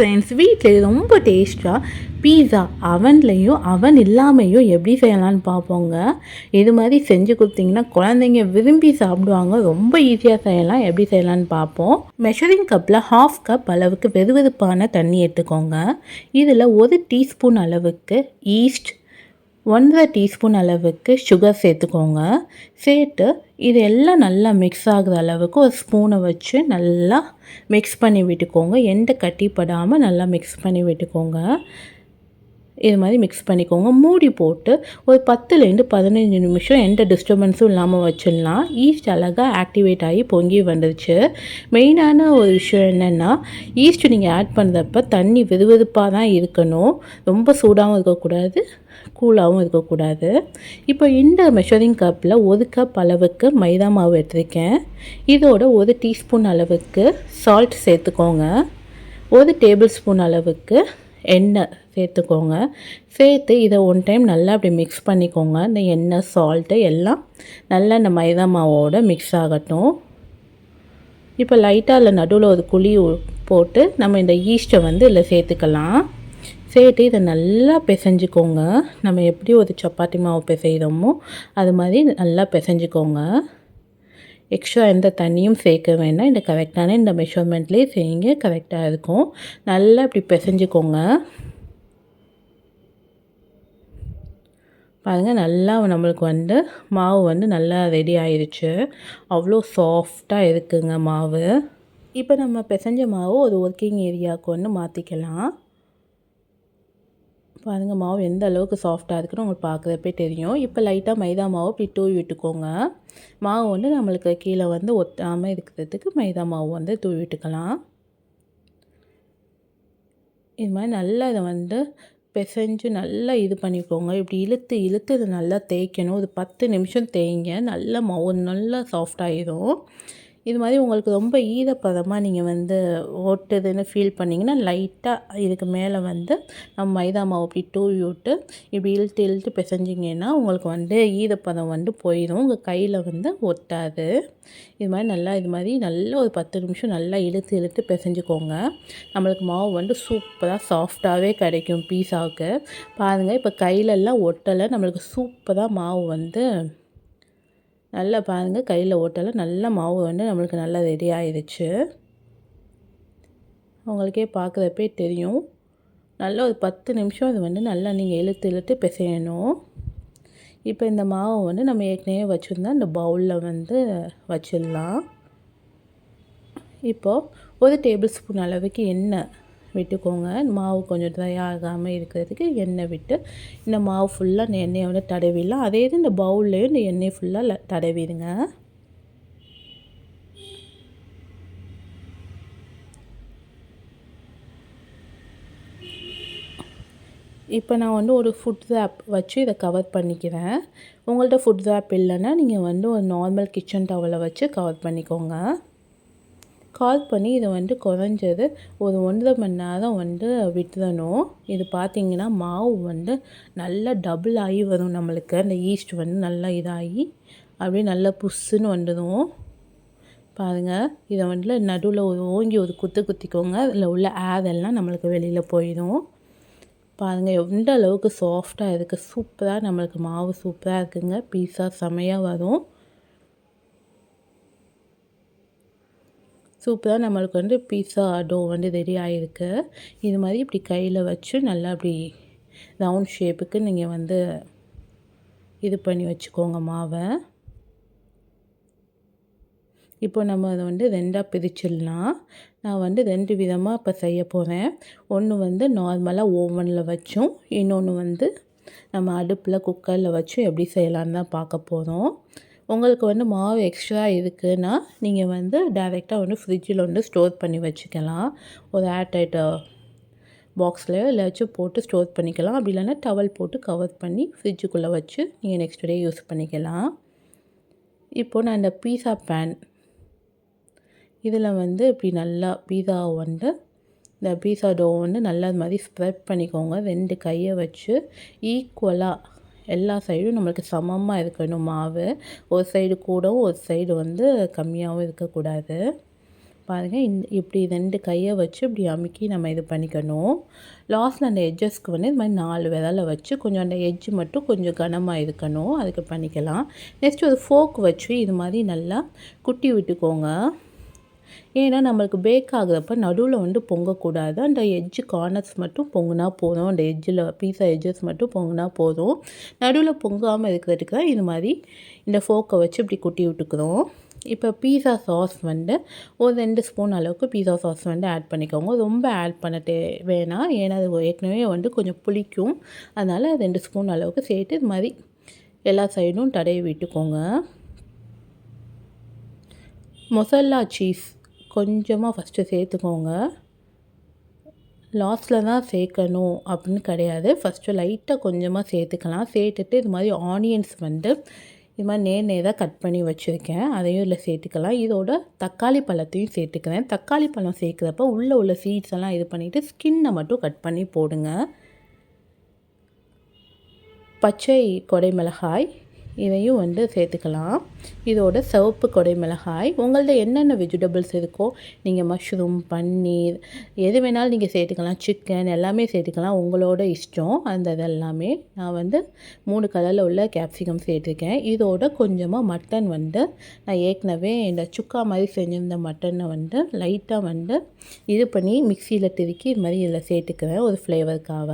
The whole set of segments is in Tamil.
ஃப்ரெண்ட்ஸ் வீட்டில் ரொம்ப டேஸ்ட்டாக பீஸா அவன்லேயும் அவன் இல்லாமையும் எப்படி செய்யலான்னு பார்ப்போங்க. இது மாதிரி செஞ்சு கொடுத்தீங்கன்னா குழந்தைங்க விரும்பி சாப்பிடுவாங்க. ரொம்ப ஈஸியாக செய்யலாம். எப்படி செய்யலான்னு பார்ப்போம். மெஷரிங் கப்பில் ஹாஃப் கப் அளவுக்கு வெதுவெதுப்பான தண்ணி எடுத்துக்கோங்க. இதில் ஒரு டீஸ்பூன் அளவுக்கு ஈஸ்ட் ஒன்றரை டீஸ்பூன் அளவுக்கு சுகர் சேர்த்துக்கோங்க. சேர்த்து இது எல்லாம் நல்லா மிக்ஸ் ஆகுற அளவுக்கு ஒரு ஸ்பூனை வச்சு நல்லா மிக்ஸ் பண்ணி விட்டுக்கோங்க. எந்த கட்டிப்படாமல் நல்லா மிக்ஸ் பண்ணி விட்டுக்கோங்க. இது மாதிரி மிக்ஸ் பண்ணிக்கோங்க. மூடி போட்டு ஒரு பத்துலேருந்து பதினஞ்சு நிமிஷம் எந்த டிஸ்டர்பன்ஸும் இல்லாமல் வச்சிடலாம். ஈஸ்ட் அழகாக ஆக்டிவேட் ஆகி பொங்கி வந்துடுச்சு மெயினான ஒரு விஷயம் என்னென்னா ஈஸ்ட் நீங்கள் ஆட் பண்ணுறப்ப தண்ணி வெதுவெதுப்பாக தான் இருக்கணும். ரொம்ப சூடாகவும் இருக்கக்கூடாது. கூலாகவும் இருக்கக்கூடாது. இப்போ இந்த மெஷரிங் கப்பில் ஒரு கப் அளவுக்கு மைதா மாவு எடுத்திருக்கேன். இதோட ஒரு டீஸ்பூன் அளவுக்கு சால்ட் சேர்த்துக்கோங்க. ஒரு டேபிள் ஸ்பூன் அளவுக்கு எண்ணெய் சேர்த்துக்கோங்க. சேர்த்து இதை ஒன் டைம் நல்லா அப்படி மிக்ஸ் பண்ணிக்கோங்க. இந்த எண்ணெய் சால்ட்டு எல்லாம் நல்லா இந்த மைதா மாவோட மிக்ஸ் ஆகட்டும். இப்போ லைட்டாக அதில் நடுவில் ஒரு குழி போட்டு நம்ம இந்த ஈஸ்ட்டை வந்து இதில் சேர்த்துக்கலாம். சேர்த்து இதை நல்லா பிசைஞ்சிக்கோங்க. நம்ம எப்படி ஒரு சப்பாத்தி மாவு பிசைகிறோமோ அது மாதிரி நல்லா பிசைஞ்சிக்கோங்க. எக்ஸ்ட்ரா எந்த தண்ணியும் சேர்க்க வேண்டாம். இந்த கரெக்டான இந்த மெஷர்மெண்ட்லேயே செய்யுங்க. கரெக்டாக இருக்கும். நல்லா இப்படி பிசைஞ்சிக்கோங்க. பாருங்கள் நல்லா நம்மளுக்கு வந்து மாவு வந்து நல்லா ரெடி ஆயிடுச்சு அவ்வளோ சாஃப்டாக இருக்குங்க மாவு. இப்போ நம்ம பிசைஞ்ச மாவு ஒரு ஒர்க்கிங் ஏரியாவுக்கு வந்து மாற்றிக்கலாம் பாருங்கள் மாவு எந்த அளவுக்கு சாஃப்டாக இருக்குன்னு உங்களுக்கு பார்க்குறப்பே தெரியும். இப்போ லைட்டாக மைதா மாவு இப்படி தூவி விட்டுக்கோங்க. மாவு வந்து நம்மளுக்கு கீழே வந்து ஒட்டாமல் இருக்கிறதுக்கு மைதா மாவு வந்து தூவி விட்டுக்கலாம். இது மாதிரி நல்லா இதை வந்து பிசைஞ்சு நல்லா இது பண்ணிக்கோங்க. இப்படி இழுத்து இழுத்து இதை நல்லா தேய்க்கணும். ஒரு பத்து நிமிஷம் தேய்ங்க நல்லா மாவு நல்லா சாஃப்டாகிடும் இது மாதிரி உங்களுக்கு ரொம்ப ஈரப்பதமாக நீங்கள் வந்து ஓட்டுதுன்னு ஃபீல் பண்ணிங்கன்னா லைட்டாக இதுக்கு மேலே வந்து நம்ம மைதா மாவு இப்படி தூவி விட்டு இப்படி இழுத்து இழுத்து பிசைஞ்சிங்கன்னா உங்களுக்கு வந்து ஈரப்பதம் வந்து போயிடும் உங்கள் கையில் வந்து ஒட்டாது. இது மாதிரி நல்லா இது மாதிரி நல்லா ஒரு பத்து நிமிஷம் நல்லா இழுத்து இழுத்து பிசைஞ்சிக்கோங்க. நம்மளுக்கு மாவு வந்து சூப்பராக சாஃப்டாகவே கிடைக்கும் பீஸாவுக்கு. பாருங்கள் இப்போ கையிலெல்லாம் ஒட்டலை நம்மளுக்கு சூப்பராக மாவு வந்து நல்லா பாருங்கள் கையில் ஓட்டலை. நல்லா மாவு வந்து நம்மளுக்கு நல்லா ரெடி ஆயிடுச்சு. உங்களுக்கே பார்க்குறப்பே தெரியும். நல்லா ஒரு பத்து நிமிஷம் அது வந்து நல்லா நீங்கள் இழுத்து இழுத்து பிசையணும். இப்போ இந்த மாவை வந்து நம்ம ஏற்கனவே வச்சுருந்தா இந்த பவுலில் வந்து வச்சிடலாம். இப்போது ஒரு டேபிள் ஸ்பூன் அளவுக்கு எண்ணெய் விட்டுக்கோங்க. மாவு கொஞ்சம் ட்ரை ஆகாமல் இருக்கிறதுக்கு எண்ணெய் விட்டு இந்த மாவு ஃபுல்லாக இந்த எண்ணெயை வந்து தடவிடலாம். அதே இது இந்த பவுல்லையும் இந்த எண்ணெய் ஃபுல்லாக தடவிடுங்க. இப்போ நான் வந்து ஒரு ஃபுட் ரேப் வச்சு இதை கவர் பண்ணிக்கிறேன். உங்கள்கிட்ட ஃபுட் ரேப் இல்லைன்னா நீங்கள் வந்து ஒரு நார்மல் கிச்சன் டவலை வச்சு கவர் பண்ணிக்கோங்க. கால் பண்ணி இதை வந்து குறைஞ்சது ஒரு ஒன்றரை மணி நேரம் வந்து விட்டுறணும். இது பார்த்திங்கன்னா மாவு வந்து நல்லா டபுள் ஆகி வரும் நம்மளுக்கு. அந்த ஈஸ்ட் வந்து நல்லா இதாகி அப்படியே நல்லா புஷ்ஷுன்னு வந்துடும். பாருங்கள் இதை வந்து நடுவில் ஒரு ஓங்கி ஒரு குத்து குத்திக்கோங்க. அதில் உள்ள ஆதெல்லாம் நம்மளுக்கு வெளியில் போயிடும். பாருங்கள் எந்த அளவுக்கு சாஃப்டாக இருக்குது சூப்பராக நம்மளுக்கு மாவு சூப்பராக இருக்குங்க. பீஸா செமையாக வரும். சூப்பராக நம்மளுக்கு வந்து பீஸா டோ வந்து ரெடி ஆகிருக்கு இது மாதிரி இப்படி கையில் வச்சு நல்லா அப்படி ரவுண்ட் ஷேப்புக்கு நீங்கள் வந்து இது பண்ணி வச்சுக்கோங்க மாவை. இப்போ நம்ம அதை வந்து ரெண்டாக பிரிச்சிடலாம். நான் வந்து ரெண்டு விதமாக இப்போ செய்ய போகிறேன் ஒன்று வந்து நார்மலாக ஓவனில் வச்சும் இன்னொன்று வந்து நம்ம அடுப்பில் குக்கரில் வச்சும் எப்படி செய்யலான்னு தான் பார்க்க போகிறோம் உங்களுக்கு வந்து மாவு எக்ஸ்ட்ரா இருக்குன்னா நீங்கள் வந்து டைரெக்டாக வந்து ஃப்ரிட்ஜில் வந்து ஸ்டோர் பண்ணி வச்சுக்கலாம். ஒரு ஏர்டைட் பாக்ஸில் எல்லாச்சும் போட்டு ஸ்டோர் பண்ணிக்கலாம். அப்படி இல்லைன்னா டவல் போட்டு கவர் பண்ணி ஃப்ரிட்ஜுக்குள்ளே வச்சு நீங்கள் நெக்ஸ்ட் டே யூஸ் பண்ணிக்கலாம். இப்போது நான் இந்த பீஸா பேன் இதில் வந்து இப்படி நல்லா பீஸா வந்து இந்த பீஸா டோ வந்து நல்லா மாதிரி ஸ்ப்ரெட் பண்ணிக்கோங்க. ரெண்டு கையை வச்சு ஈக்குவலாக எல்லா சைடும் நம்மளுக்கு சமமாக இருக்கணும். மாவு ஒரு சைடு கூடவும் ஒரு சைடு வந்து கம்மியாகவும் இருக்கக்கூடாது. பாருங்கள் இந்த இப்படி ரெண்டு கையை வச்சு இப்படி அமுக்கி நம்ம இது பண்ணிக்கணும். லாஸ்ட்டில் அந்த எட்ஜஸ்க்கு வந்து இது மாதிரி நாலு விரலை வச்சு கொஞ்சம் அந்த எட்ஜ் மட்டும் கொஞ்சம் கனமாக இருக்கணும். அதுக்கு பண்ணிக்கலாம். நெக்ஸ்ட் ஒரு ஃபோக் வச்சு இது மாதிரி நல்லா குட்டி விட்டுக்கோங்க. ஏன்னா நம்மளுக்கு பேக் ஆகுறப்ப நடுவில் வந்து பொங்கக்கூடாது. அந்த எஜ்ஜு கார்னர்ஸ் மட்டும் பொங்குனா போதும். அந்த எஜ்ஜில் பீஸா எஜ்ஜஸ் மட்டும் பொங்குனா போதும். நடுவில் பொங்காமல் இருக்கிறதுக்கு தான் இது மாதிரி இந்த ஃபோக்கை வச்சு இப்படி குட்டி விட்டுக்கிறோம். இப்போ பீஸா சாஸ் வந்து ஒரு ரெண்டு ஸ்பூன் அளவுக்கு பீஸா சாஸ் வந்து ஆட் பண்ணிக்கோங்க. ரொம்ப ஆட் பண்ண தே வேணாம் ஏன்னா அது ஏற்கனவே வந்து கொஞ்சம் புளிக்கும். அதனால் ரெண்டு ஸ்பூன் அளவுக்கு சேர்த்து இது மாதிரி எல்லா சைடும் தடவி விட்டுக்கோங்க. மொசல்லா சீஸ் கொஞ்சமாக ஃபஸ்ட்டு சேர்த்துக்கோங்க. லாஸ்ட்டில் தான் சேர்க்கணும் அப்படின்னு கிடையாது. ஃபஸ்ட்டு லைட்டாக கொஞ்சமாக சேர்த்துக்கலாம். சேர்த்துட்டு இது மாதிரி ஆனியன்ஸ் வந்து இது மாதிரி நேர் நேராக கட் பண்ணி வச்சுருக்கேன். அதையும் இதில் சேர்த்துக்கலாம். இதோட தக்காளி பழத்தையும் சேர்த்துக்கிறேன். தக்காளி பழம் சேர்க்குறப்ப உள்ளே உள்ள சீட்ஸ் எல்லாம் இது பண்ணிவிட்டு ஸ்கின்னை மட்டும் கட் பண்ணி போடுங்க. பச்சை கொடை மிளகாய் இதையும் வந்து சேர்த்துக்கலாம். இதோட சிவப்பு கொடை மிளகாய். உங்கள்ட்ட என்னென்ன வெஜிடபிள்ஸ் இருக்கோ நீங்கள் மஷ்ரூம் பன்னீர் எது வேணாலும் நீங்கள் சேர்த்துக்கலாம். சிக்கன் எல்லாமே சேர்த்துக்கலாம். உங்களோட இஷ்டம். அந்த இதெல்லாமே நான் வந்து மூணு கலரில் உள்ள கேப்சிகம் சேர்த்துருக்கேன். இதோட கொஞ்சமாக மட்டன் வந்து நான் ஏற்கனவே இந்த சுக்கா மாதிரி செஞ்சிருந்த மட்டனை வந்து லைட்டாக வந்து இது பண்ணி மிக்சியில் திருக்கி இது மாதிரி இதில் சேர்த்துக்கிறேன். ஒரு ஃப்ளேவருக்காக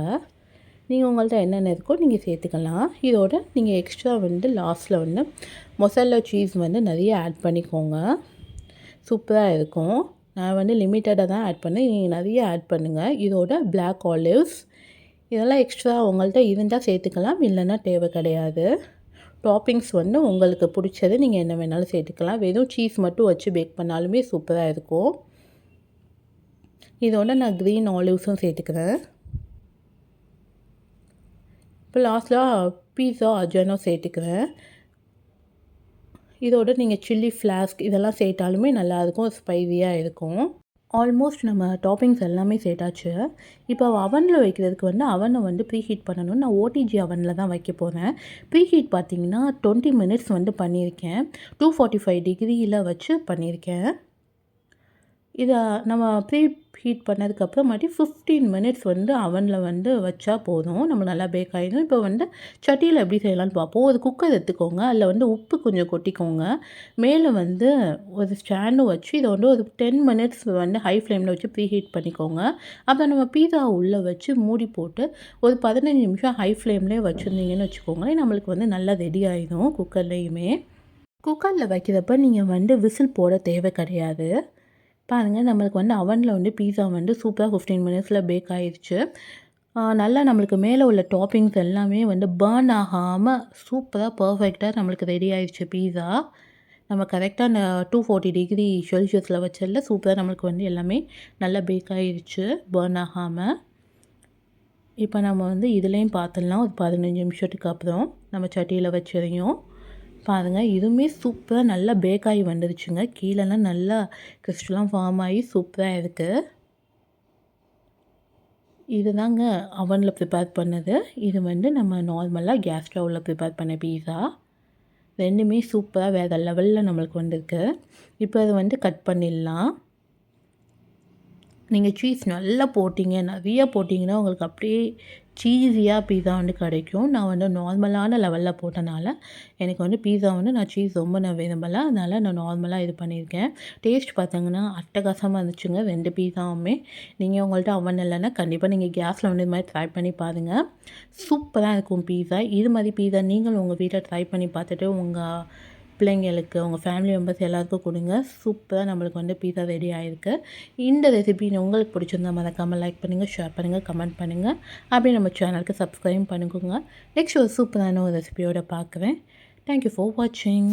நீங்கள் உங்கள்கிட்ட என்னென்ன இருக்கோ நீங்கள் சேர்த்துக்கலாம். இதோட நீங்கள் எக்ஸ்ட்ரா வந்து லாஸ்ட்டில் வந்து மொசல்லா சீஸ் வந்து நிறைய ஆட் பண்ணிக்கோங்க. சூப்பராக இருக்கும். நான் வந்து லிமிட்டடாக தான் ஆட் பண்ணேன். நீங்கள் நிறைய ஆட் பண்ணுங்கள் இதோட பிளாக் ஆலிவ்ஸ் இதெல்லாம் எக்ஸ்ட்ரா உங்கள்கிட்ட இருந்தால் சேர்த்துக்கலாம். இல்லைன்னா தேவை கிடையாது. டாப்பிங்ஸ் வந்து உங்களுக்கு பிடிச்சது நீங்கள் என்ன வேணாலும் சேர்த்துக்கலாம். வெறும் சீஸ் மட்டும் வச்சு பேக் பண்ணாலுமே சூப்பராக இருக்கும். இதோட நான் க்ரீன் ஆலிவ்ஸும் சேர்த்துக்கிறேன். இப்போ லாஸ்ட்டாக பீஸா அஜனோ சேர்த்துக்குவேன். இதோட நீங்கள் சில்லி ஃப்ளாஸ்க் இதெல்லாம் சேர்த்தாலுமே நல்லாயிருக்கும் ஸ்பைஸியாக இருக்கும். ஆல்மோஸ்ட் நம்ம டாப்பிங்ஸ் எல்லாமே சேர்த்தாச்சு. இப்போ அவனில் வைக்கிறதுக்கு வந்து அவனை வந்து ப்ரீ ஹீட் பண்ணணும். நான் ஓடிஜி அவனில் தான் வைக்க போகிறேன் ப்ரீ ஹீட் பார்த்தீங்கன்னா டுவெண்ட்டி மினிட்ஸ் வந்து பண்ணியிருக்கேன். டூ ஃபார்ட்டி ஃபைவ் டிகிரியில் வச்சு பண்ணியிருக்கேன். இதை நம்ம ப்ரீ ஹீட் பண்ணதுக்கப்புறமாட்டி ஃபிஃப்டீன் மினிட்ஸ் வந்து அவனில் வந்து வச்சா போதும். நம்ம நல்லா பேக் ஆகிடும் இப்போ வந்து சட்டியில் எப்படி செய்யலாம்னு பார்ப்போம். ஒரு குக்கர் எடுத்துக்கோங்க. அதில் வந்து உப்பு கொஞ்சம் கொட்டிக்கோங்க. மேலே வந்து ஒரு ஸ்டாண்டும் வச்சு இதை வந்து ஒரு டென் மினிட்ஸ் வந்து ஹை ஃப்ளேமில் வச்சு ப்ரீ ஹீட் பண்ணிக்கோங்க. அப்புறம் நம்ம பீஸா உள்ளே வச்சு மூடி போட்டு ஒரு பதினஞ்சு நிமிஷம் ஹை ஃப்ளேம்லேயே வச்சுருந்தீங்கன்னு வச்சுக்கோங்களேன். நம்மளுக்கு வந்து நல்லா ரெடி ஆகிடும் குக்கர்லேயுமே குக்கரில் வைக்கிறப்ப நீங்கள் வந்து விசில் போட தேவை கிடையாது. பாருங்கள் நம்மளுக்கு வந்து அவனில் வந்து பீஸா வந்து சூப்பராக ஃபிஃப்டீன் மினிட்ஸில் பேக் ஆயிடுச்சு நல்லா நம்மளுக்கு மேலே உள்ள டாப்பிங்ஸ் எல்லாமே வந்து பேர்ன் ஆகாமல் சூப்பராக பர்ஃபெக்டாக நம்மளுக்கு ரெடி ஆயிடுச்சு பீஸா நம்ம கரெக்டாக அந்த டூ ஃபார்ட்டி டிகிரி செல்சியஸில் வச்சதில் சூப்பராக நம்மளுக்கு வந்து எல்லாமே நல்லா பேக் ஆகிடுச்சு பேர்ன் ஆகாமல் இப்போ நம்ம வந்து இதுலேயும் பார்த்துடலாம் ஒரு பதினஞ்சு நிமிஷத்துக்கு அப்புறம் நம்ம சட்டியில் வச்சதையும். பாருங்கள் இதுவுமே சூப்பராக நல்லா பேக் ஆகி வந்துருச்சுங்க. கீழெல்லாம் நல்லா கிறிஸ்டெலாம் ஃபார்ம் ஆகி சூப்பராக இருக்குது இது தாங்க அவனில் ப்ரிப்பேர் பண்ணது. இது வந்து நம்ம நார்மலாக கேஸ் ஸ்டவ்வில் ப்ரிப்பேர் பண்ண பீஸா ரெண்டுமே சூப்பராக வேறு லெவலில் நம்மளுக்கு வந்திருக்கு. இப்போ அதை வந்து கட் பண்ணிடலாம். நீங்கள் சீஸ் நல்லா போட்டிங்க நிறையா போட்டிங்கன்னா உங்களுக்கு அப்படியே சீஸியாக பீஸா வந்து கிடைக்கும். நான் வந்து நார்மலான லெவலில் போட்டனால எனக்கு வந்து பீஸா வந்து நான் சீஸ் ரொம்ப நான் விரும்பலை. அதனால் நான் நார்மலாக இது பண்ணியிருக்கேன். டேஸ்ட் பார்த்தீங்கன்னா அட்டகாசமாக இருந்துச்சுங்க. ரெண்டு பீஸாவுமே நீங்கள் உங்கள்கிட்ட அவன் இல்லைன்னா கண்டிப்பாக நீங்கள் கேஸில் வந்து இது மாதிரி ட்ரை பண்ணி பாருங்கள் சூப்பராக இருக்கும் பீஸா இது மாதிரி பீஸா நீங்களும் உங்கள் வீட்டில் ட்ரை பண்ணி பார்த்துட்டு உங்கள் பிள்ளைங்களுக்கு உங்கள் ஃபேமிலி மெம்பர்ஸ் எல்லாருக்கும் கொடுங்க. சூப்பராக நம்மளுக்கு வந்து பீஸா ரெடி ஆகிருக்கு இந்த ரெசிபி உங்களுக்கு பிடிச்சிருந்தா மறக்காமல் லைக் பண்ணுங்கள் ஷேர் பண்ணுங்கள் கமெண்ட் பண்ணுங்கள் அப்படியே நம்ம சேனலுக்கு சப்ஸ்கிரைப் பண்ணிக்கோங்க. நெக்ஸ்ட் ஒரு சூப்பரான ஒரு ரெசிபியோட பார்க்குறேன். தேங்க்யூ ஃபார் வாட்சிங்